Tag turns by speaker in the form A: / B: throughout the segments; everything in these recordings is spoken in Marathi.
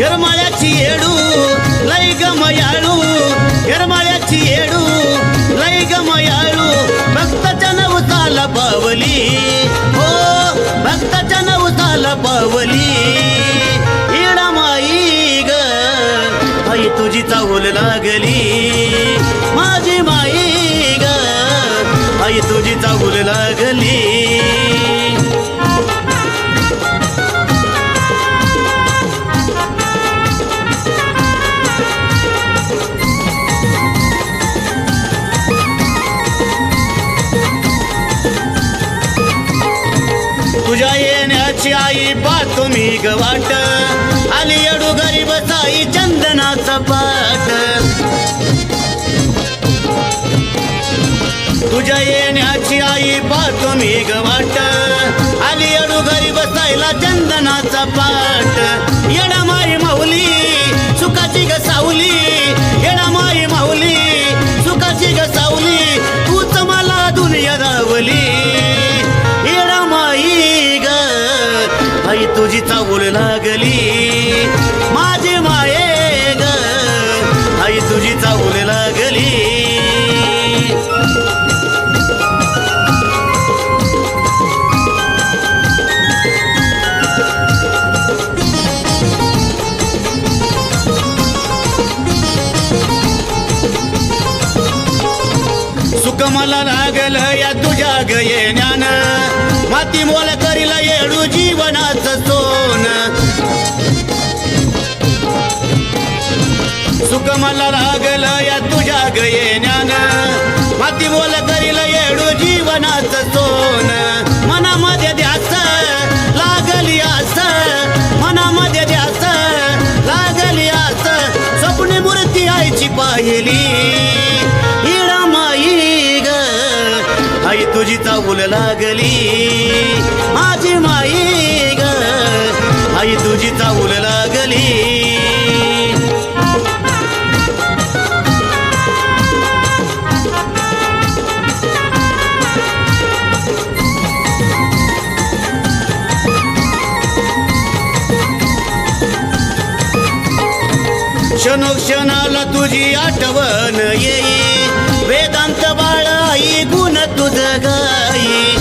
A: येरमाळ्याची येडू लय गमयाळू येरमाळ्याची येडू लय गमयाळू भक्ताच्या नवसाला पावली हो भक्ताच्या नवसाला पावली लागली. माझी माई ग आई तुझी चाहूल लागली. तुझ्या येण्याची आई पाहतो मी गवाट आली अडू गरीब साई चंदनाचा पा माझी आई पाहतो मी गवाट आली अडू घरी बसायला चंदनाचा पाठ सुख मला लागल या तुझ्या गयेण्यान माती मोल करील येडू जीवनाचं सोन. सुख मला लागल या तुझ्या गयेण्यान माती मोल करील येडू जीवनाचं सोन. मनामध्ये ध्यास लागली आस. मनामध्ये ध्यास लागली आस. स्वप्ने मूर्ती आईची पाहिली. आई तुझी चावूल लागली. माझी माई ग आई तुझी चावूल लागली. क्षणोक्षणाला तुझी आठवण येई. वेदांत गाई गुण तुझ गाई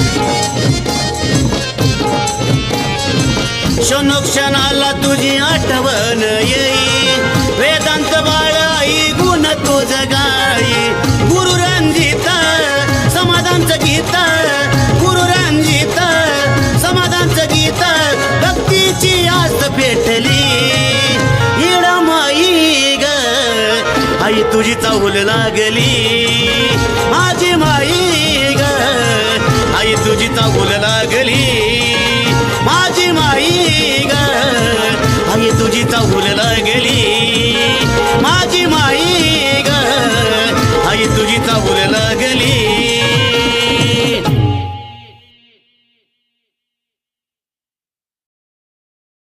A: क्षणोक्षणाला तुझी आठवण येई. वेदांत बाळाई गुण तुझ गाई गुरु रंजित समाधानचं गीत. गुरु रंजित समाधानचं गीत. भक्तीची आस पेटली. इडमाई ग आई तुझी चौल लागली.